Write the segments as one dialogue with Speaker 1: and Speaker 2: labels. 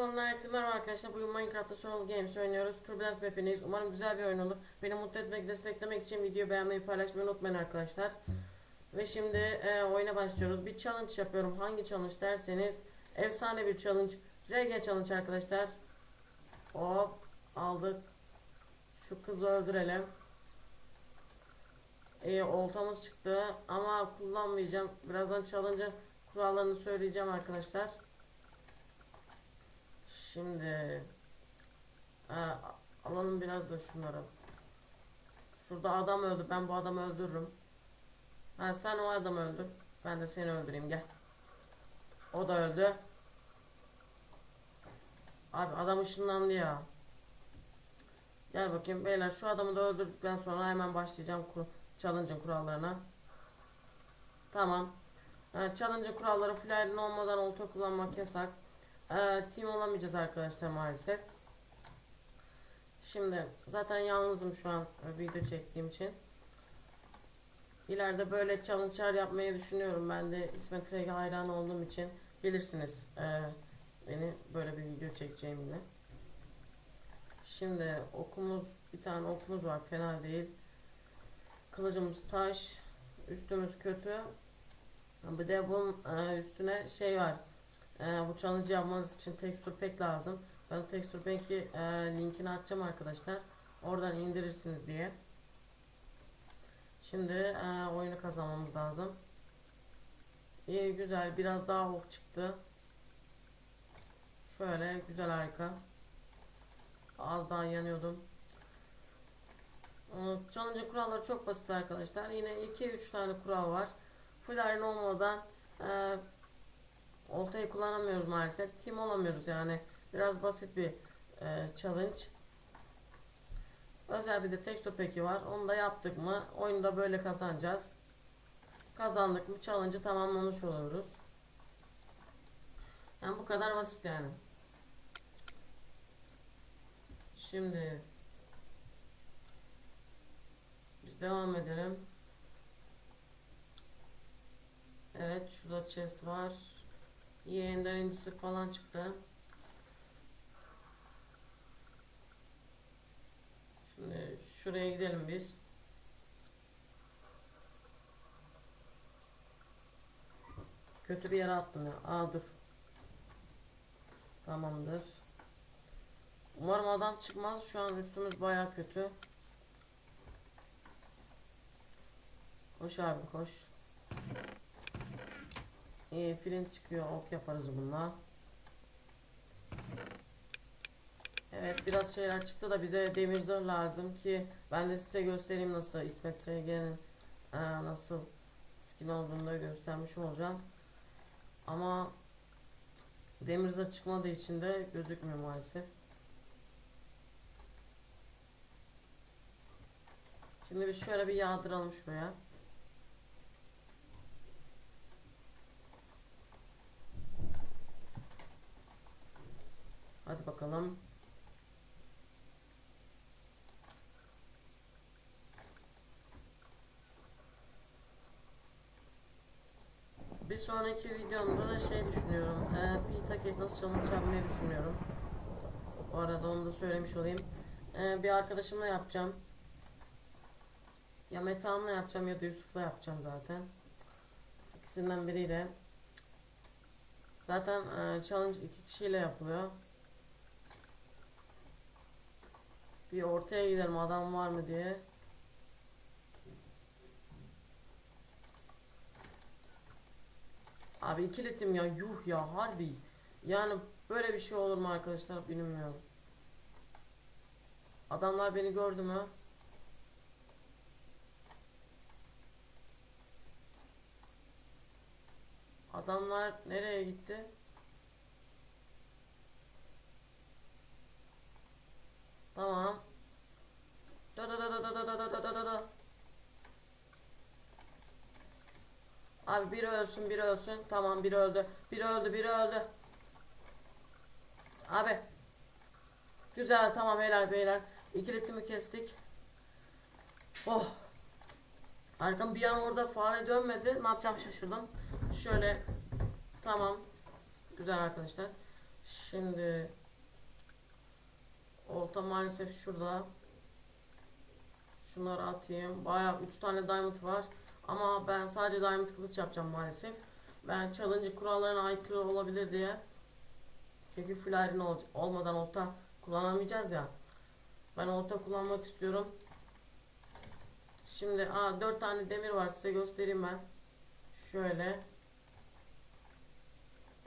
Speaker 1: kanalına herkese merhaba arkadaşlar. Bugün Minecraft'ta Survival Games oynuyoruz. Turbulence map'indeyiz. Umarım güzel bir oyun olur. Beni mutlu etmek, desteklemek için videoyu beğenmeyi, paylaşmayı unutmayın arkadaşlar. Ve şimdi e, oyuna başlıyoruz. Bir challenge yapıyorum. Hangi challenge derseniz efsane bir challenge. RG challenge arkadaşlar. Hop aldık. Şu kızı öldürelim. İyi oltamız çıktı ama kullanmayacağım. Birazdan challenge'ın kurallarını söyleyeceğim arkadaşlar. Şimdi e, alalım biraz da şunları. Şurada adam öldü. Ben bu adamı öldürürüm. Ha sen o adamı öldür. Ben de seni öldüreyim gel. O da öldü. Abi adam ışınlandı ya. Gel bakayım beyler şu adamı da öldürdükten sonra hemen başlayacağım kur challenge'ın kurallarına. Tamam. Ee, challenge'ın kuralları flyer'in olmadan olta kullanmak yasak. Ee, team olamayacağız arkadaşlar maalesef. Şimdi zaten yalnızım şu an e, video çektiğim için. İleride böyle challenge'lar yapmayı düşünüyorum. Ben de İsmet Rege hayran olduğum için bilirsiniz e, beni böyle bir video çekeceğim. Şimdi okumuz bir tane okumuz var fena değil. Kılıcımız taş, üstümüz kötü. Bir de bunun e, üstüne şey var. E, bu challenge yapmanız için texture pack lazım. Ben texture pack'i e, linkini atacağım arkadaşlar. Oradan indirirsiniz diye. Şimdi e, oyunu kazanmamız lazım. İyi güzel biraz daha ok çıktı. Şöyle güzel harika. Az daha yanıyordum. Ee, Challenge kuralları çok basit arkadaşlar. Yine 2-3 tane kural var. Full olmadan e, oltayı kullanamıyoruz maalesef. Team olamıyoruz yani. Biraz basit bir e, challenge. Özel bir de texture pack'i var. Onu da yaptık mı oyunda böyle kazanacağız. Kazandık mı challenge'ı tamamlamış oluruz. Yani bu kadar basit yani. Şimdi biz devam edelim. Evet şurada chest var. İyi ender incisi falan çıktı. Şimdi şuraya gidelim biz. Kötü bir yere attım ya. Aa dur. Tamamdır. Umarım adam çıkmaz. Şu an üstümüz baya kötü. Koş abi koş. İyi flint çıkıyor. Ok yaparız bununla. Evet biraz şeyler çıktı da bize demir zırh lazım ki ben de size göstereyim nasıl İsmet RG'nin e, nasıl skin olduğunu da göstermiş olacağım. Ama demir zırh çıkmadığı için de gözükmüyor maalesef. Şimdi biz şöyle bir yağdıralım şuraya. Hadi bakalım. Bir sonraki videomda da şey düşünüyorum. E, Pitaket nasıl challenge yapmayı düşünüyorum. Bu arada onu da söylemiş olayım. E, bir arkadaşımla yapacağım. Ya Metehan'la yapacağım ya da Yusuf'la yapacağım zaten. İkisinden biriyle. Zaten e, challenge iki kişiyle yapılıyor. Bir ortaya gidelim adam var mı diye. Abi ikilitim ya yuh ya harbi. Yani böyle bir şey olur mu arkadaşlar bilmiyorum. Adamlar beni gördü mü? Adamlar nereye gitti? da da da da da da da da. Abi biri ölsün biri ölsün. Tamam biri öldü. Biri öldü biri öldü. Abi. Güzel tamam helal beyler. İki İkiletimi kestik. Oh. Arkam bir an orada fare dönmedi. Ne yapacağım şaşırdım. Şöyle. Tamam. Güzel arkadaşlar. Şimdi. Olta maalesef şurada. Şunları atayım. Bayağı 3 tane diamond var. Ama ben sadece diamond kılıç yapacağım maalesef. Ben challenge kurallarına aykırı olabilir diye. Çünkü full iron ol- olmadan olta kullanamayacağız ya. Ben olta kullanmak istiyorum. Şimdi aa 4 tane demir var size göstereyim ben. Şöyle.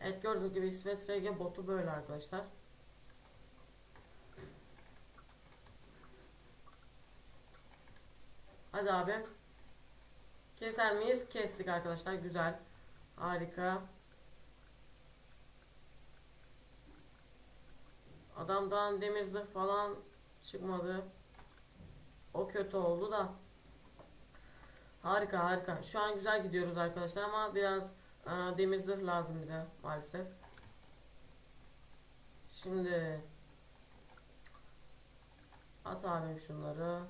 Speaker 1: Evet gördüğünüz gibi RG botu böyle arkadaşlar. Hadi abi. Keser miyiz? Kestik arkadaşlar. Güzel. Harika. Adamdan demir zırh falan çıkmadı. O kötü oldu da. Harika harika. Şu an güzel gidiyoruz arkadaşlar ama biraz e, demir zırh lazım bize maalesef. Şimdi at abim şunları.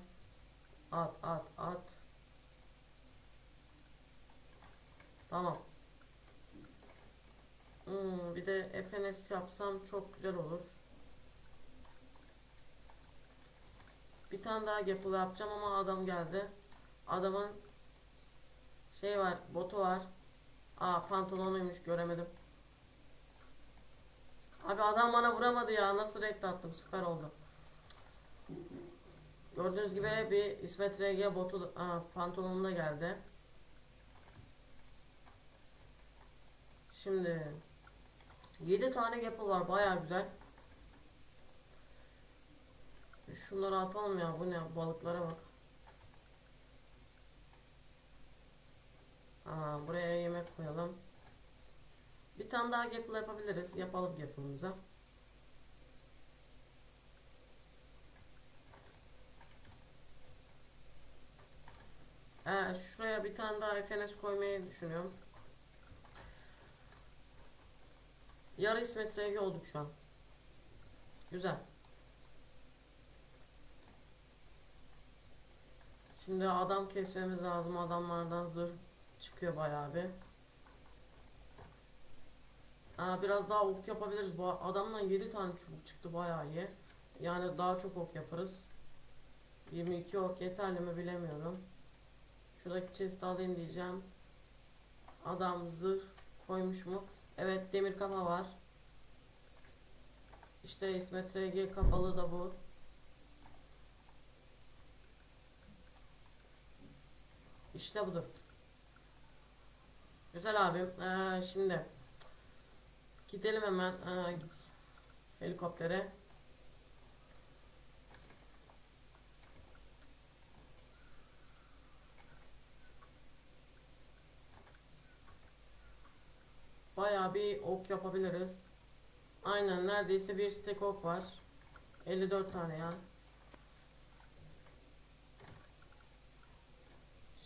Speaker 1: At at at. Tamam. Hmm, bir de FNS yapsam çok güzel olur. Bir tane daha Gapple yapacağım ama adam geldi. Adamın şey var, botu var. Aa pantolonuymuş göremedim. Abi adam bana vuramadı ya. Nasıl renk attım? Süper oldu. Gördüğünüz gibi bir İsmet RG botu aa, pantolonuna geldi. Şimdi 7 tane Gapple var. Baya güzel. Şunları atalım ya. Bu ne? Balıklara bak. Aa, buraya yemek koyalım. Bir tane daha Gapple yapabiliriz. Yapalım Gapple'ımıza. Ee, şuraya bir tane daha FNS koymayı düşünüyorum. Yarı İsmet RG olduk şu an. Güzel. Şimdi adam kesmemiz lazım. Adamlardan zırh çıkıyor bayağı bir. Aa, biraz daha ok yapabiliriz. Bu adamdan 7 tane çubuk çıktı bayağı iyi. Yani daha çok ok yaparız. 22 ok yeterli mi bilemiyorum. Şuradaki chest alayım diyeceğim. Adam zırh koymuş mu? Evet demir kafa var. İşte İsmet RG kafalı da bu. İşte budur. Güzel abim. Ee, şimdi gidelim hemen ee, helikoptere. Bayağı bir ok yapabiliriz. Aynen neredeyse bir stek ok var. 54 tane ya.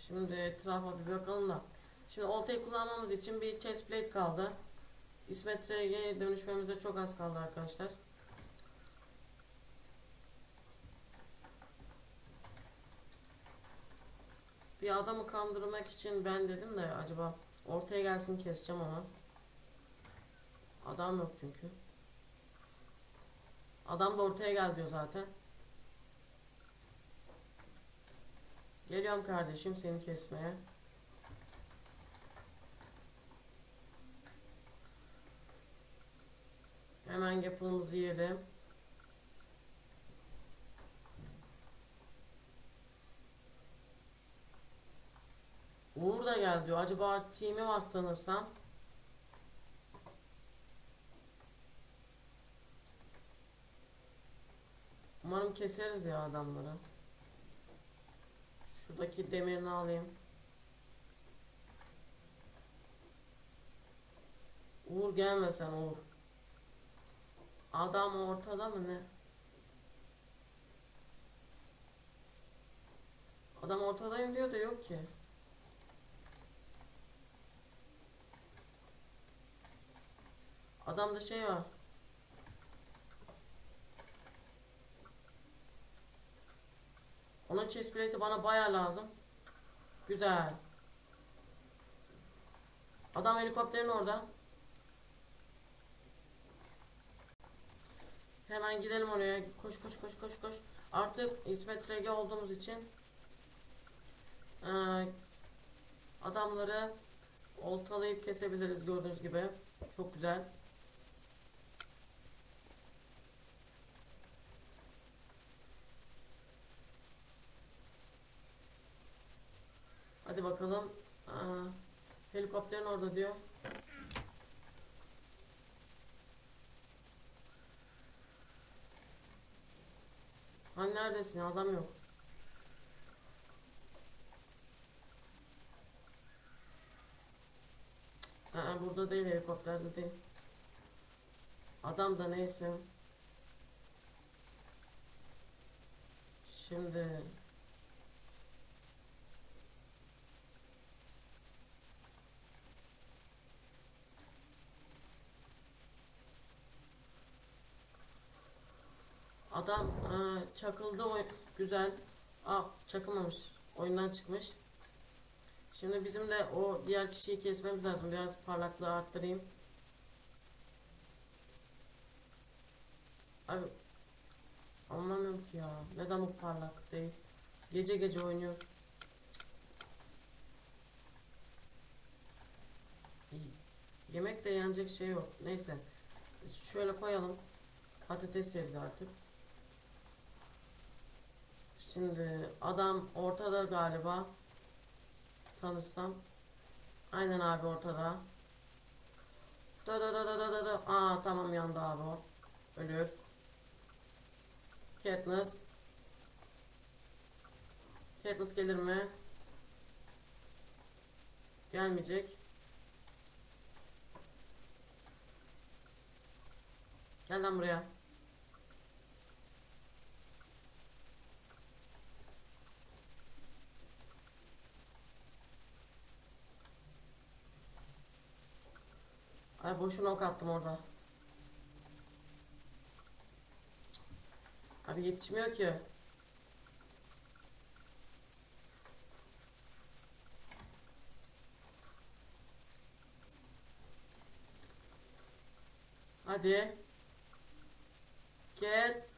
Speaker 1: Şimdi etrafa bir bakalım da. Şimdi oltayı kullanmamız için bir chest plate kaldı. İsmet dönüşmemize çok az kaldı arkadaşlar. Bir adamı kandırmak için ben dedim de acaba ortaya gelsin keseceğim onu. Adam yok çünkü. Adam da ortaya gel diyor zaten. Geliyorum kardeşim seni kesmeye. Hemen yapımızı yiyelim. Uğur da gel diyor. Acaba team'i var sanırsam. Umarım keseriz ya adamları. Şuradaki demirini alayım. Uğur gelme sen Uğur. Adam ortada mı ne? Adam ortadayım diyor da yok ki. Adamda şey var. Onun chest plate'i bana baya lazım. Güzel. Adam helikopterin orada. Hemen gidelim oraya. Koş koş koş koş koş. Artık İsmet Rege olduğumuz için eee, adamları oltalayıp kesebiliriz gördüğünüz gibi. Çok güzel. Bakalım. Aa, helikopterin orada diyor. Hani neredesin? Adam yok. Aa, burada değil helikopterde değil. Adam da neyse. Şimdi Adam çakıldı oy güzel. Aa çakılmamış. Oyundan çıkmış. Şimdi bizim de o diğer kişiyi kesmemiz lazım. Biraz parlaklığı arttırayım. Abi anlamıyorum ki ya. Neden bu parlak değil? Gece gece oynuyoruz. Yemek de yenecek şey yok. Neyse. Şöyle koyalım. Patates yeriz artık. Şimdi adam ortada galiba. Sanırsam. Aynen abi ortada. Da da da da da da da. Aa tamam yandı abi o. Ölür. Katniss. Katniss gelir mi? Gelmeyecek. Gel lan buraya. Boşuna ok attım orada. Abi yetişmiyor ki. Hadi. Get.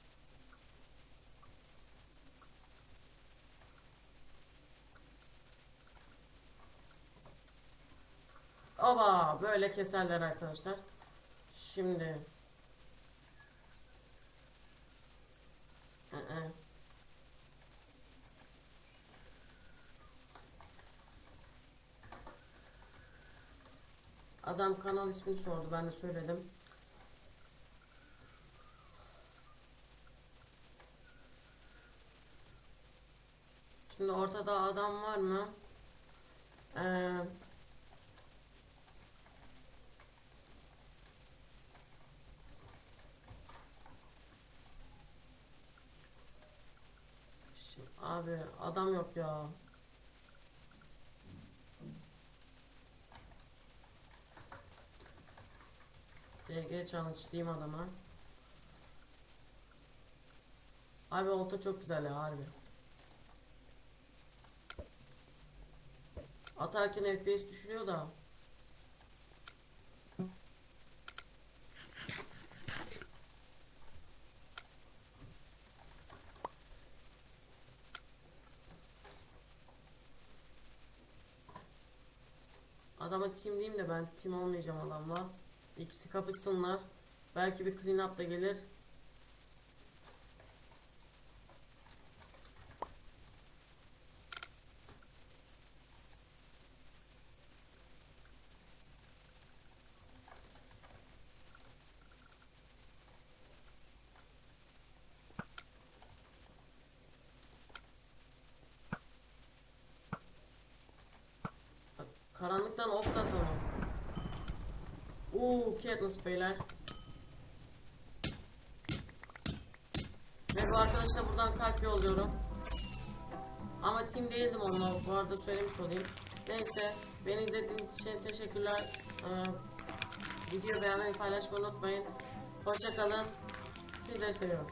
Speaker 1: Oba böyle keserler arkadaşlar. Şimdi. Hı hı. Adam kanal ismini sordu ben de söyledim. Şimdi ortada adam var mı? Ee, şimdi- abi adam yok ya. DG challenge diyeyim adama. Abi olta çok güzel ya harbi. Atarken FPS düşürüyor da. Adama team diyeyim de ben team olmayacağım adamla. İkisi kapışsınlar. Belki bir clean up da gelir. Bak, Karanlıktan ok da atalım. Uuu Katniss beyler. Ve bu arkadaşa buradan kalp yolluyorum. Ama team değildim onunla bu arada söylemiş olayım. Neyse beni izlediğiniz için teşekkürler. Ee, video beğenmeyi paylaşmayı unutmayın. Hoşçakalın. Sizleri seviyorum.